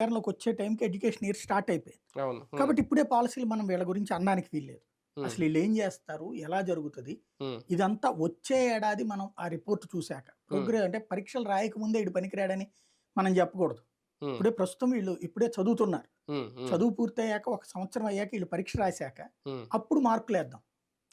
అధికారంలోకి వచ్చే టైంకి ఎడ్యుకేషన్ ఇయర్ స్టార్ట్ అయిపోయింది. కాబట్టి ఇప్పుడే పాలసీలు మనం వీళ్ళ గురించి అనడానికి వీల్లేదు. అసలు వీళ్ళు ఏం చేస్తారు? ఎలా జరుగుతుంది? ఇదంతా వచ్చే ఏడాది మనం ఆ రిపోర్ట్ చూశాక. ప్రోగ్రెస్ అంటే పరీక్షలు రాయకముందే ఇటు పనికిరాడని మనం చెప్పకూడదు. ఇప్పుడే ప్రస్తుతం వీళ్ళు ఇప్పుడే చదువుతున్నారు. చదువు పూర్తయ్యాక ఒక సంవత్సరం అయ్యాక వీళ్ళు పరీక్ష రాశాక అప్పుడు మార్కులు వేద్దాం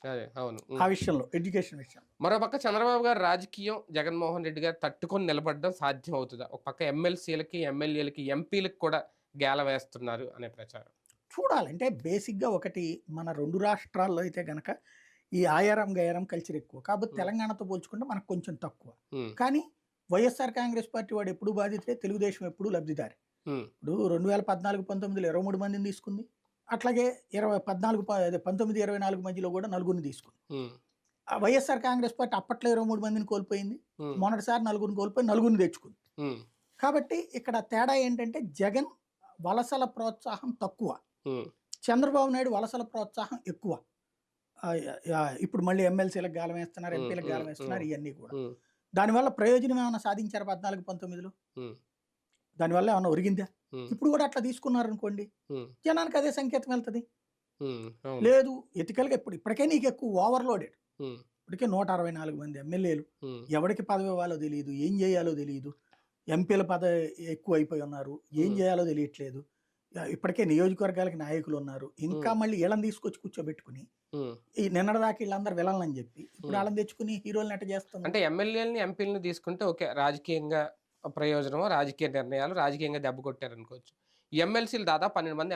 అదే అవును. ఆ విషయంలో ఎడ్యుకేషన్ విషయం మరోపక్క చంద్రబాబు గారు రాజకీయం జగన్మోహన్ రెడ్డి గారు తట్టుకొని నిలబడడం సాధ్యం అవుతుందా ఒక పక్క ఎమ్మెల్సీలకి ఎమ్మెల్యేలకి ఎంపీలకి కూడా గేల వేస్తున్నారు అనే ప్రచారం. చూడాలి. అంటే బేసిక్గా ఒకటి మన రెండు రాష్ట్రాల్లో అయితే గనక ఈ ఆయారం గయారం కల్చర్ ఎక్కువ. కాబట్టి. తెలంగాణతో పోల్చుకుంటే మనకు కొంచెం తక్కువ. కానీ వైఎస్ఆర్ కాంగ్రెస్ పార్టీ వాడు ఎప్పుడు బాధితే తెలుగుదేశం ఎప్పుడు లబ్ధిదారి. ఇప్పుడు రెండు వేల పద్నాలుగు పంతొమ్మిదిలో ఇరవై మూడు మందిని తీసుకుంది. అట్లాగే ఇరవై పద్నాలుగు పంతొమ్మిది ఇరవై నాలుగు మధ్యలో కూడా నలుగురిని తీసుకుంది వైఎస్ఆర్ కాంగ్రెస్ పార్టీ అప్పట్లో ఇరవై మూడు మందిని కోల్పోయింది. మొన్నటిసారి నలుగురిని కోల్పోయి నలుగురిని తెచ్చుకుంది. కాబట్టి ఇక్కడ తేడా ఏంటంటే జగన్ వలసల ప్రోత్సాహం తక్కువ. చంద్రబాబు నాయుడు వలసల ప్రోత్సాహం ఎక్కువ. ఇప్పుడు మళ్ళీ ఎమ్మెల్సీలకు గాలం వేస్తున్నారు ఎంపీలకు గాలం వేస్తున్నారు. ఇవన్నీ కూడా. దానివల్ల ప్రయోజనం ఏమైనా సాధించారు పద్నాలుగు పంతొమ్మిదిలో? దానివల్ల ఏమైనా ఒరిగిందా? ఇప్పుడు కూడా అట్లా తీసుకున్నారు అనుకోండి ఉమ్, జనానికి అదే సంకేతం వెళ్తుంది. లేదు ఎతికలుగా ఇప్పుడు ఇప్పటికే నీకు ఎక్కువ ఓవర్లోడెడ్. ఇప్పటికే నూట అరవై నాలుగు మంది ఎమ్మెల్యేలు. ఎవరికి పదవి ఇవ్వాలో తెలియదు ఏం చేయాలో తెలియదు ఎంపీల పదవి ఎక్కువ అయిపోయి ఉన్నారు ఏం. చేయాలో తెలియట్లేదు. ఇప్పటికే నియోజకవర్గాలకి నాయకులు ఉన్నారు. ఇంకా. మళ్ళీ వీళ్ళని తీసుకొచ్చి కూర్చోబెట్టుకుని. ఈ నిన్నటిదాకా వీళ్ళందరూ విలన్లని చెప్పి ఇప్పుడు. వాళ్ళని తెచ్చుకుని హీరోలు ఎట్ట చేస్తున్నారు? అంటే ఎమ్మెల్యేలని ఎంపీలని తీసుకుంటే ఓకే రాజకీయంగా ప్రయోజనం రాజకీయ నిర్ణయాలు రాజకీయంగా దెబ్బ కొట్టారనుకోవచ్చు. ఎమ్మెల్సీలు దాదాపు పన్నెండు మంది